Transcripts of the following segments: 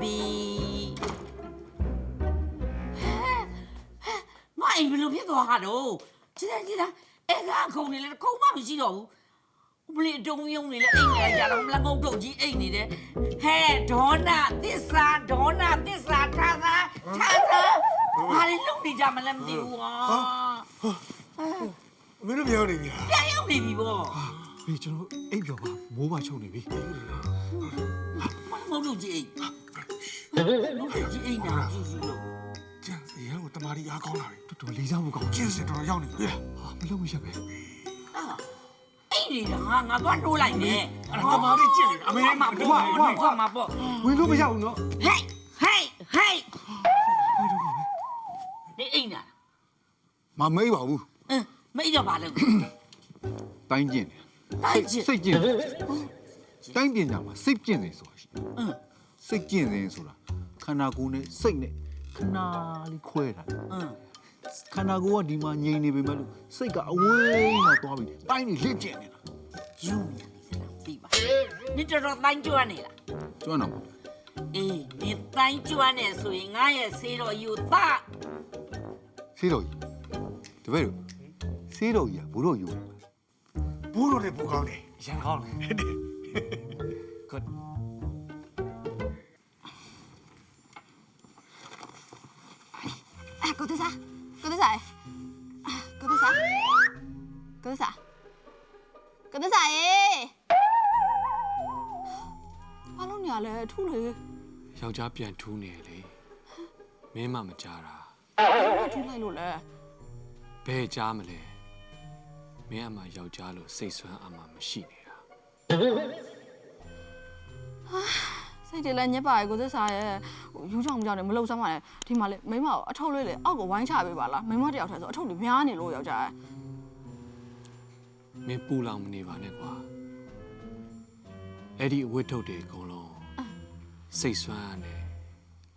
ပြီဟဲ့ဟဲ့မအိမ်ဘယ်လိုဖြစ်သွားတာတော့ချစ်တယ်ချစ်တယ်အဲ့ဒါခုံနေလေခုံမမရှိတော့ဘူးဘလီတုံးယုံနေလေအိမ်နေကြတော့လငုံတော့ကြီးအိမ်နေတယ်ဟဲ့ဒေါနာသစ္စာဒေါနာသစ္စာထားသာထားသာဘာလို့လုံနေကြမလဲမသိဘူးဟာမင်းတို့ပြောနေပြီဟာပြန်ရောက်နေပြီဗောဘေးကျွန်တော်အိပ်ပျော်ပါမိုးပါချုပ်နေပြီမဟုတ်လို့ကြီးအိမ်လုံ ကြီးအိမ်နာကြည့်ကြည့်လို့ကျန်အရင်ကတမာရီအားကောင်းလာပြီတော်တော်လေးစားဖို့ကောင်းကျင်းစင်တော်တော်ရောက်နေပြီဟာမလုပ်မရပဲအိမ်နေတာငါငါသွားတိုးလိုက်မယ်အဲ့ဒါတမာရီကျင့်နေတာအမေမပေါ့မပေါ့မပေါ့ဝင်လို့မရဘူးနော်ဟေးဟေးဟေးဘယ်တော့ပါလဲနေအိမ်နာမမေးပါဘူးအင်းမိတော့ပါလို့တိုင်းကျင်တယ်တိုက်ချစ်စိတ်ကျင်တယ်တိုင်းပညာမှာစိတ်ကျင်တယ်ဆိုတာရှိတယ်အင်း စိတ်ကျင်တယ်ဆိုတာခန္ဓာကိုယ်နဲ့စိတ်နဲ့ခဏလေးခွဲတာအင်းခန္ဓာကိုယ်ကဒီမှာငြိမ်နေပေမဲ့လို့စိတ်ကအဝေးမှာသွားပြီတိုင်းနေလစ်ကျင်နေတာယူနေပြီလားသိပါနေတော်တော်တိုင်းကျွမ်းနေလားကျွမ်းတော့ပါအေးဒီတိုင်းကျွမ်းနေဆိုရင်ငါရဲ့ဆေးတော်ယူသဆေးတော်ကြီးတပည့်တို့ဆေးတော်ကြီးကဘိုးတော်ယူတယ်ဘိုးတော်လည်းပူကောင်းတယ်ရန်ကောင်းတယ်က ယောက်ျားပြန်ထူးနေလေမင်းမမကြားတာဘာထူးလိုက်လို့လဲဘယ်ကြားမလဲမင်းအမယောက်ျားလို့စိတ်ဆွမ်းအမမရှိနေတာစိတ်တွေလည်းညစ်ပါရဲ့ကိုသစ္စာရဲ့ဟိုယူချောင်မကြောက်နဲ့မလှုပ်ဆမ်းပါနဲ့ဒီမှာလေမိမကိုအထုပ်လေးလေအောက်ကိုဝိုင်းချပေးပါလားမိမတယောက်တည်းဆိုအထုပ်တွေများနေလို့ယောက်ျားရဲ့မင်းပူလောင်မနေပါနဲ့ကွာအဲ့ဒီအဝတ်ထုတ်တွေအကုန်လုံး စိတ်ဆွမ်းရတယ်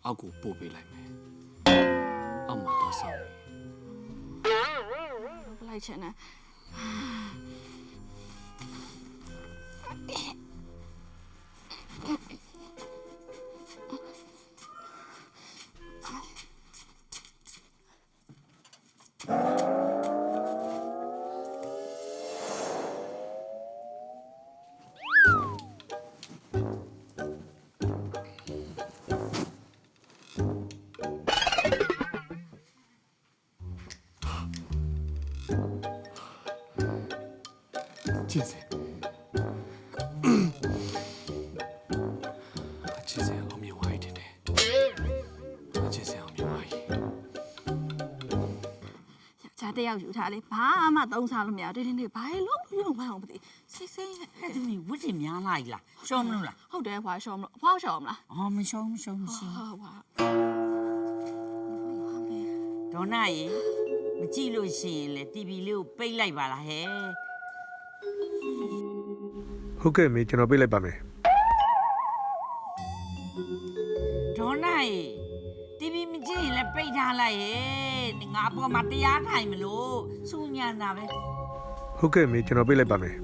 အောက်ကိုပို့ပေးလိုက်မယ်အောက်မှာတော့ဆောင်နေပလိုက်ချင်တယ် ကျင့်စေအချစ်စရာအောင်မြင်ဝိုင်းတယ်အချစ်စရာအောင်မြင်ဝိုင်းယောက်ျားတယောက်ယူထားလေဘာမှသုံးစားလို့မရဘူးတင်းတင်းလေးဘာလို့လုံးမအောင်မသိစိတ်စိတ်အဲ့ဒီဝတ်တင်များလာ E လားရှောင်းမလို့လားဟုတ်တယ်ဖွာရှောမလို့ဖွာရှောမလားအော်မရှောင်းမရှောင်းမရှိဟုတ်ပါဒေါနာရေမကြည့်လို့ရှိရင်လေ TV လေးကိုပိတ်လိုက်ပါလားဟဲ့ ဟုတ်ကဲ့မေကျွန်တော်ပြလိုက်ပါမယ်ဒေါနာရေ TV မကြည့်ရင်လည်းပိတ်ထားလိုက်ဟဲ့ငါအပေါ်မှာတရားထိုင်မလို့စူညံတာပဲဟုတ်ကဲ့မေကျွန်တော်ပြလိုက်ပါမယ်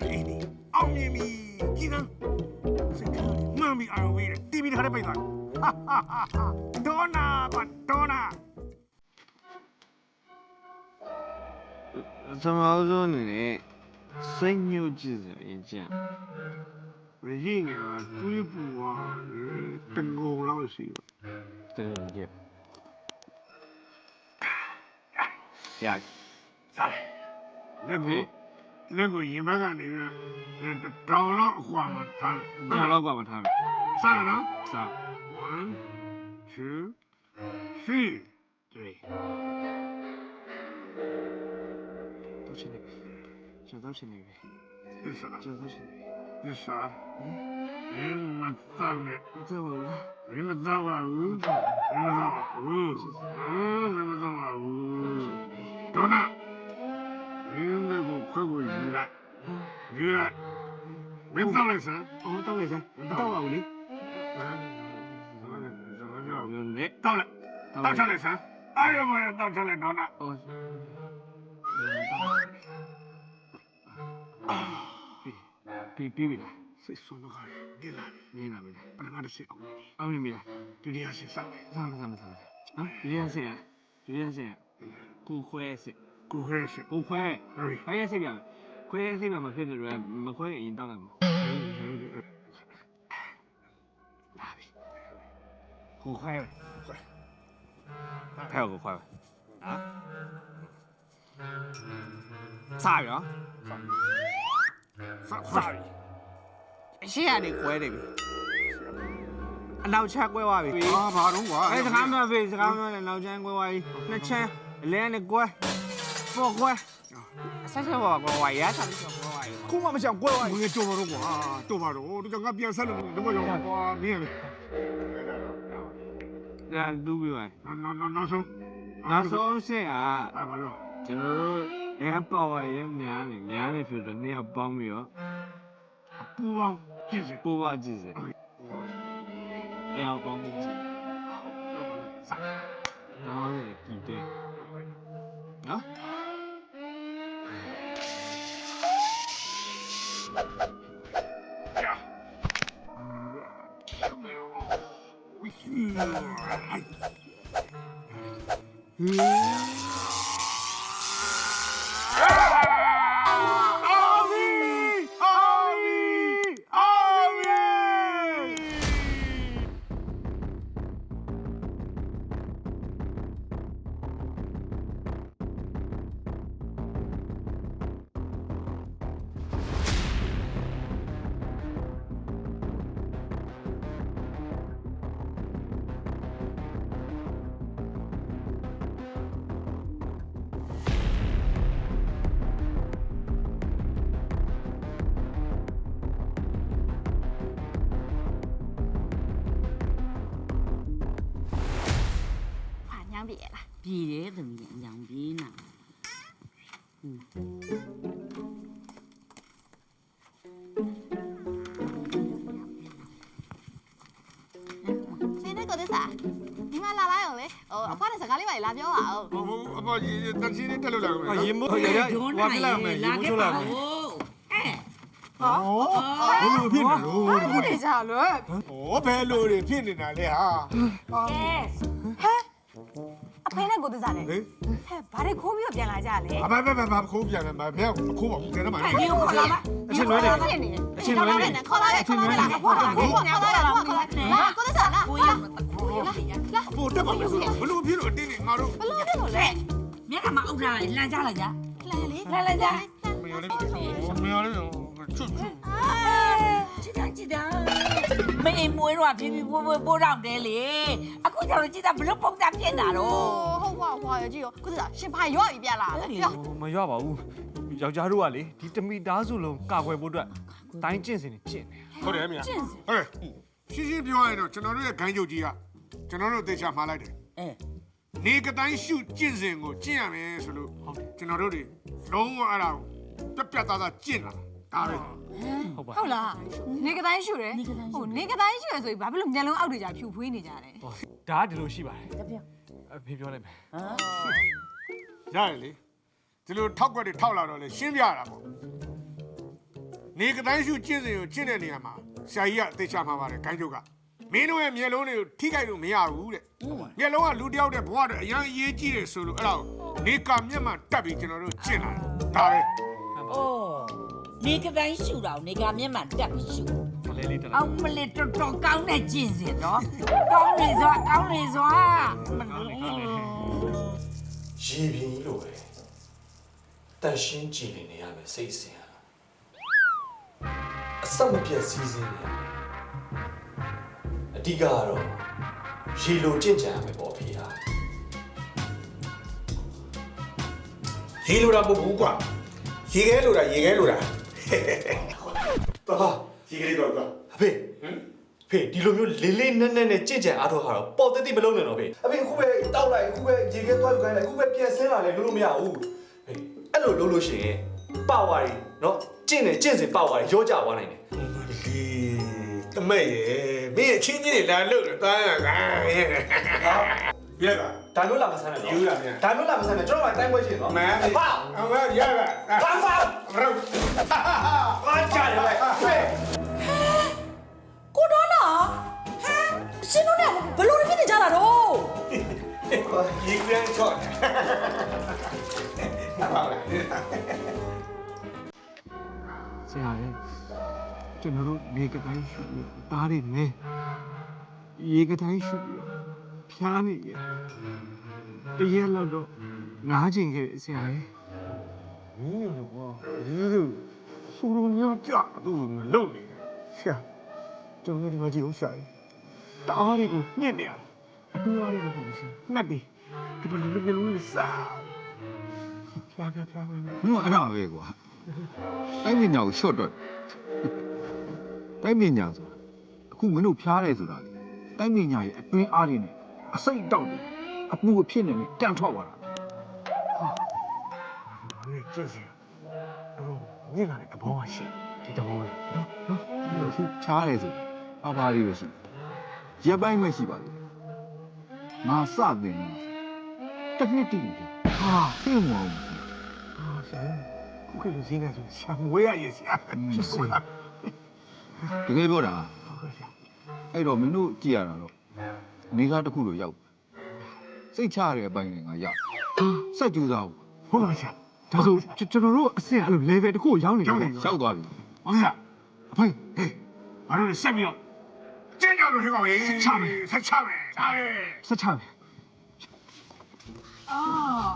တ်စွမ်းအိမ်နေ အောင်မြင်ပြီကြည်စမ်းစိတ်ထားမှန်ပြီအာရုံပေးတယ်တီဗီတစ်ခါတည်းပိတ်သွားဟာဟာဟာဟာဒေါနာကွာဒေါနာ 怎么说呢？生牛鸡是一件， ရင်းငယ်ကတွေးပူသွားတငုံလောက်ရှိပါ 这个一件。呀， စားတယ်လ 那个姨妈干里面，个，找老寡妈他们，找老寡妈他们，三个人，三，one two three，对，都是那个，这都是那个，这啥？这都是那个，这啥？嗯，姨妈三个，这我。你们咋玩？你们咋玩舞？嗯，你们咋玩舞？到？你那个快过鱼了，鱼了，没到那里噻？我到那里噻，到啊，我呢？哎，到了，到这里噻。哎呀妈呀，到这里到哪？哦。啊，皮皮皮皮了，谁说的？你来，你来，没来，旁边的是谁？阿米米来，迪亚是啥？啥啥啥啥？啊，迪亚是谁？迪亚是谁？我欢喜。不会是，不会。会呀这个，会呀这个嘛，车子轮，不会引导的嘛。不会。不会呗。会。还有个会呗。啊？塞哟？塞塞。谁呀？你哥呀？你。那我猜哥娃呗。啊，马龙哥。哎，咱们来呗，咱们来，那我猜哥娃，那猜，雷呀，你哥。 ကွာကွာဆက်ဆက်ပါကွာကွာရတာကွာကွာခုမှမချောင်ကွဲသွားငွေတော်တော့ကွာတော်ပါတော့ဒီကငါပြန်ဆက်လို့တော့ရောကွာမင်းရယ်ဒါသူပြီးပါနော်နော်နော်ဆုံးနော်ဆုံးစင်อ่ะအဲ့ပါတော့ကျွန်တော်တို့ရပါဝရများနေများနေဖြစ်တော့နှစ်ယောက်ပေါင်းပြီးတော့ပူပေါင်းကြည့်စေပူပေါင်းကြည့်စေနှစ်ယောက်ပေါင်းကြည့်စေနော်ကြည့်တယ်နော် အာ ပြေလားပြည်တယ်သမီးအကြောင်းပြေးနာစင်းတဲ့ကိုသစ္စာဒီမှာလာလိုက်အောင်လေဟိုအဖွားနဲ့စကားလေးပါလာပြောပါဦးဟိုအပေါ်ကြီးတန်ချင်းလေးတက်လို့လာမယ်ရင်မို့ရရဝါပြလာမယ်ရင်မို့ချိုးလာမယ်ဟိုအဲဟောဘယ်လိုဖြစ်နေလို့ဘာလို့နေကြလဲဟောဘယ်လိုတွေဖြစ်နေတာလဲဟာ အဖေနဲ့ကိုသစ္စာနဲ့ဟေးဟဲ့ဘာတွေခိုးပြီးတော့ပြန်လာကြလဲအမဘယ်ဘယ်ဘာခိုးပြန်လဲမဘယ်ခိုးပါဘူးကျန်တော့မှာဒီကိုခေါ်လာပါအချင်းလွဲနေဖြစ်နေအချင်းလွဲနေခေါ်လာလေခေါ်လာလေအဖွားကခေါ်လာခေါ်လာခေါ်လာလာကိုသစ္စာလာကိုရမတခိုးရရပိုတက်ပါမယ်ဆိုတော့ဘလို့ဖြစ်လို့အတင်းနေငါတို့ဘလို့ဖြစ်လို့လဲမြက်ကမအုပ်ထားလိုက်လမ်းကြလိုက်ကြလှန်လေလှမ်းလိုက်ကြမရလေးမရလေးချွတ်ချွတ် ကြည့်တာကြည့်တာမင်းမွေးတော့ဖြည်းဖြည်းပိုးပိုးပိုးတော့တယ်လေအခုကျတော့ကြည့်တာဘလို့ပုံစံဖြစ်နေတာတော့ဟုတ်ပါဟွာရကြည့်ရောကိုသစ္စာရှင်ဖာရွာပြီးပြန်လာလေပြောမရပါဘူးယောက်ျားတို့ကလေဒီတမီသားစုလုံးကာကွယ်ဖို့အတွက်တိုင်းကျင့်စင်နေကျင့်နေဟုတ်တယ်မြတ်ဟုတ်တယ်ရှင်းရှင်းပြောရရင်တော့ကျွန်တော်တို့ရဲ့ဂိုင်းချုပ်ကြီးကကျွန်တော်တို့သေချာမှားလိုက်တယ်အဲနေကတိုင်းရှုကျင့်စဉ်ကိုကျင့်ရမယ်ဆိုလို့ကျွန်တော်တို့တွေလုံးဝအဲ့ဒါကိုပြတ်ပြတ်သားသားကျင့်လာဒါပဲ ဟုတ်ပါဟုတ်လားနေကတိုင်းရှူတယ်ဟိုနေကတိုင်းရှူရဆိုရင်ဘာဖြစ်လို့မျက်လုံးအောက်တွေကြာဖြူဖွေးနေကြတယ်ဟောဒါကဒီလိုရှိပါတယ်တပြအဖေပြောလိုက်မယ်ရတယ်လေဒီလိုထောက်ကွက်တွေထောက်လာတော့လေရှင်းပြရတာပေါ့နေကတိုင်းရှုကျင့်စဉ်ကိုကျင့်တဲ့နေရာမှာဆရာကြီးကသိချမှာပါတယ်ဂိုင်းချုပ်ကမင်းတို့ရဲ့မျက်လုံးတွေကိုထိခိုက်လို့မရဘူးတဲ့မျက်လုံးကလူတစ်ယောက်တဲ့ဘဝတည်းအရင်အရေးကြီးတယ်ဆိုလို့အဲ့ဒါကိုနေကမျက်မှန်တက်ပြီးကျွန်တော်တို့ကျင့်လာတာဒါပဲအိုး နေကတိုင်းရှူတာကိုနေကမျက်မှန်တက်ပြီးရှူလေးလေးတက်လာအောင်မလေးတော်တော်ကောင်းတဲ့ကျင့်စဉ်နော်ကောင်းလေစွာကောင်းလေစွာရေပြင်းကြီးလိုပဲတန်ရှင်းကြည်နေနေရမယ်စိတ်အစဉ်ဟာအဆက်မပြတ်စီးစင်းနေရမယ်အဓိကကတော့ရေလိုကြင့်ကြံရမယ်ပေါ့ဖေဟာရေလိုတာမဟုတ်ဘူးကွာရေခဲလိုတာရေခဲလိုတာ ပါရေကလေးတော့ကွာအဖေဖေဒီလိုမျိုးလေးလေးနက်နက်နဲ့ကြင့်ကြံအားထုတ်ဟာတော့ပေါ်တက်တိမလုံးနဲ့တော့ဖေအဖေအခုပဲတောက်လိုက်အခုပဲရေခဲသွားယူခိုင်းလိုက်အခုပဲပြန်ဆင်းလာလဲလို့လို့မရဘူးဖေအဲ့လိုလုပ်လို့ရှိရင်ပါဝါရီနော်ကြင့်နေကြင့်စင်ပါဝါရီရောကြသွားနိုင်တယ်ဒီတမဲရဲ့မင်းအချင်းချင်းတွေလာလို့တားရတာရဲ့ရတာ ဒါမျိုးလာမဆန်းနဲ့နော်ယူလာမြန်ဒါမျိုးလာမဆန်းနဲ့ကျွန်တော်ကတိုင်းပွဲရှိနော်မဲဖာအမရတာဖာဖာရောအားကြတယ်ပဲဖေကိုတော်နာဟမ်ရှင်တို့နဲ့ဘလို့ဖြစ်နေကြတာတော့ရေခဲချော့ဟုတ်လားဆရာရဲ့ကျွန်တော်တို့ရေကတိုင်းရှူပြီးတားနေမယ်ရေကတိုင်းရှူပြီး ဖျားနေရတရက်လောက်တော့ငားချင်ခဲ့ဆရာရဲ့မင်းတို့ကွာဒီလိုစူရုံညကြသူ့လုံနေဆရာကျွန်တော်ဒီမှာကြည့်ဦးဆရာတားတွေကိုညှစ်နေရအတူအားတွေကိုပုံစံနှက်ပြီးဒီလိုလိုလိုလိုစားဖျားဖျားဖျားမင်းကအဲ့ဒါပဲကွာတိုင်းပညာကိုရှော့တော့တိုင်းပညာဆိုတာအခုမင်းတို့ဖျားတယ်ဆိုတာလေတိုင်းပညာရဲ့အတွင်းအားတွေနဲ့ အစိတ်တောက်တယ်အပူအဖြစ်နေပြီးတန်ထွက်သွားတာဟာမင်းကြည့်စီတော့မင်းကလည်းတဘောမှရှိဒီတဘောလေးနော်နော်ချားတယ်ဆိုအဘာလေးပဲရှိရပ်ပိုင်းပဲရှိပါသေးတယ်ငါစတင်နေတစ်နှစ်တည်းဟာသိမအောင်ဟာဆယ်ခုခေတ်လူစင်းနေဆိုဆံဝေးရရစရာဖြစ်ကုန်လားတကယ်ပြောတာဟုတ်ကဲ့အဲ့တော့မင်းတို့ကြည်ရတာတော့ အနေထားတစ်ခုလိုရောက်စိတ်ချရတဲ့အပိုင်းတွေငါရစက်ကြိုးစားဘူးဟုတ်ပါဆရာဒါဆိုကျွန်တော်တို့အဆင့်အဲ့လို level တစ်ခုကိုရောက်နေတယ်ရောက်သွားပြီဟုတ်ဆရာအဖိုင်ဟေးဘာလို့ဆက်ပြီးတော့ကျင်းကြောက်လို့ထင်ပါရဲ့ဆက်ချမယ်ဆက်ချမယ်ဒါပဲဆက်ချမယ်အော်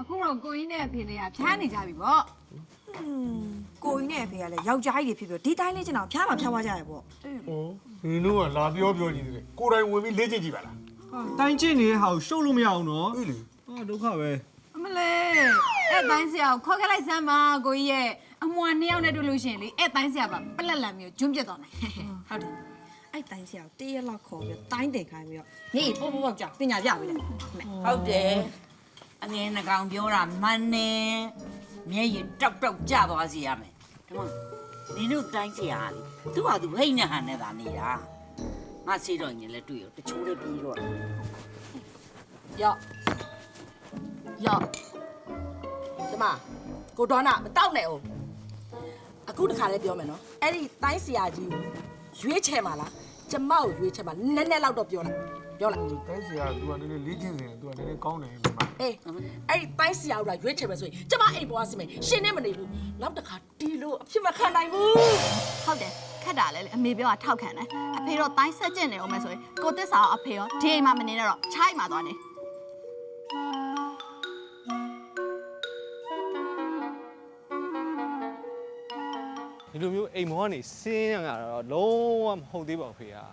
အခုတော့ကိုကြီးနဲ့အဖေနဲ့ကဖျားနေကြပြီပေါ့ ကိုကြီးနဲ့အဖေကလည်းယောက်ျားကြီးတွေဖြစ်ပြီးတော့ဒီတိုင်းလေးကျင်တော့ဖျားမှဖျားသွားကြရပေါ့ဟောဒီလိုကလာပြောပြောကြည့်တယ်ကိုယ်တိုင်ဝင်ပြီးလေ့ကျင့်ကြည့်ပါလားတိုင်းကျင့်နေတဲ့ဟာကိုရှုပ်လို့မရအောင်နော်ဟုတ်လေဟာဒုက္ခပဲအမလေးအဲ့တိုင်းဆရာကိုခေါ်ခဲ့လိုက်စမ်းပါကိုကြီးရဲ့အမွာနှစ်ယောက်နဲ့တွေ့လို့ရှိရင်လေအဲ့တိုင်းဆရာပါပလက်လက်မျိုးဂျွန်းပြတ်သွားနိုင်ဟုတ်တယ်အဲ့တိုင်းဆရာကိုတရက်လောက်ခေါ်ပြီးတော့တိုင်းတင်ခိုင်းပြီးတော့နေပေါ့ပေါ့ပေါ့ကြောက်တင်ညာပြပေးတယ်ဟုတ်တယ်အငယ်နှကောင်ပြောတာမှန်တယ် မျက်ရည်တောက်တောက်ကျသွားစီရမယ်ဒီမှာနင်တို့တိုင်းစီရလေသူ့ဟာသူဟိတ်နဲ့ဟန်နဲ့သာနေတာငါစီတော့ညလည်းတွေ့ရတချိုးလည်းပြီးတော့ရော့ရော့ဒီမှာကိုဒေါနာမတောက်နဲ့အောင်အခုတခါလေးပြောမယ်နော်အဲ့ဒီတိုင်းဆရာကြီးကိုရွေးချယ်ပါလားကျမကိုရွေးချယ်ပါနည်းနည်းလောက်တော့ပြောလိုက် ပြောလိုက်တိုင်းဆရာကသူကလည်းလေ့ကျင့်စဉ်သူကလည်းကောင်းတယ်ဒီမှာအေးအဲ့ဒီတိုင်းဆရာကရွေးချယ်မယ်ဆိုရင်ကျမအိမ်ပေါ်ကစမယ်ရှင်းနေမနေဘူးနောက်တစ်ခါဒီလိုအဖြစ်မခံနိုင်ဘူးဟုတ်တယ်ခက်တာလဲလေအမေပြောတာထောက်ခံတယ်အဖေတော့တိုင်းဆက်ကျင်နေအောင်မယ်ဆိုရင်ကိုတက်စာရောအဖေရောဒီအိမ်မှာမနေနဲ့တော့ချိုက်မှာသွားနေဒီလိုမျိုးအိမ်မောကနေစင်းရတာတော့လုံးဝမဟုတ်သေးပါဘူးဖေဟာ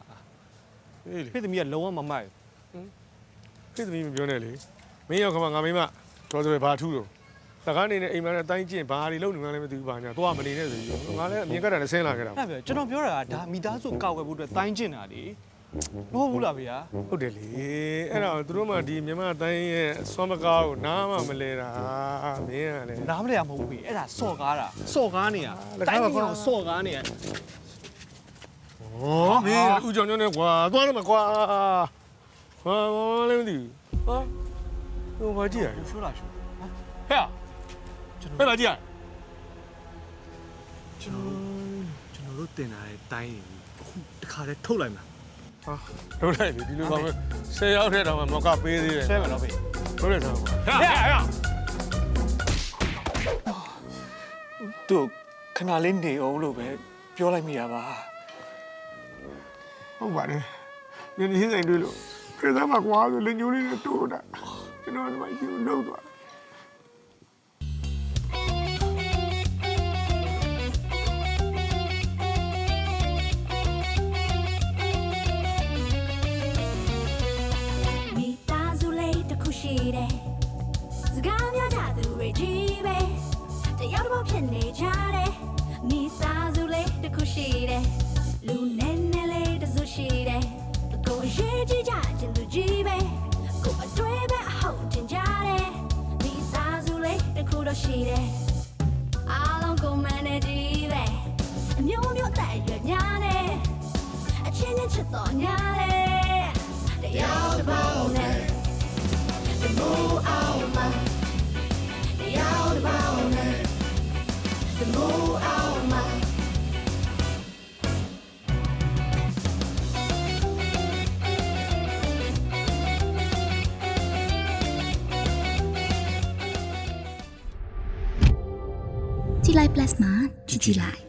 အေးလေဖေသမီးကလုံးဝမမိုက်ဖိသမီးမပြောနဲ့လေမင်းရောက်ခမငါမင်းမတော်တယ်ဘာထူးတော့တကားနေနဲ့အိမ်မနဲ့တိုင်းကျင့်ဘာတွေလုပ်နေမှလည်းမသိဘူးဘာညာသွားမနေနဲ့ဆိုပြီးငါလည်းအမြင်ကတည်းကဆင်းလာခဲ့တာအဲ့ဒါပြောကျွန်တော်ပြောတာကဒါမိသားစုကောက်ွယ်ဖို့အတွက်တိုင်းကျင့်တာလေမဟုတ်ဘူးလားဖေဟာဟုတ်တယ်လေအဲ့ဒါသူတို့မှဒီမြန်မာတိုင်းရဲ့ဆွမ်းမကားကိုနားမှမလဲတာမင်းကလည်းနားမလဲရမဟုတ်ဘူးဖေအဲ့ဒါစော့ကားတာစော့ကားနေရတိုင်းကျင့်အောင်စော့ကားနေရ ဩမင်းဦးကြောင်ကြောင်နဲ့ကွာသွားတော့မကွာဟာဘာလဲမသိဘူးဟာဟိုဘာကြည့်ရလဲရှိုးလားရှိုးဟဲ့ဟဲ့လာကြည့်ရကျွန်တော်တင်လာတဲ့တိုင်းကိုအခုတခါတည်းထုတ်လိုက်မှာဟာတို့လိုက်ပြီဒီလိုပါပဲဆယ်ရောက်တဲ့တောင်မှမကပေးသေးတယ်ဆဲမယ်နော်ဖေတို့လည်းတော့ပါဟဲ့ဟဲ့ဟဲ့သူ့ခဏလေးနေအောင်လို့ပဲပြောလိုက်မိတာပါ ဟုတ်ပါတယ်ညနေဆိုင်တွေ့လို့ဖေသားမကွာဆိုလက်ညိုးလေးနဲ့တိုးတာကျွန်တော်ဒီမှာယူလို့သွား အချင်းချင်း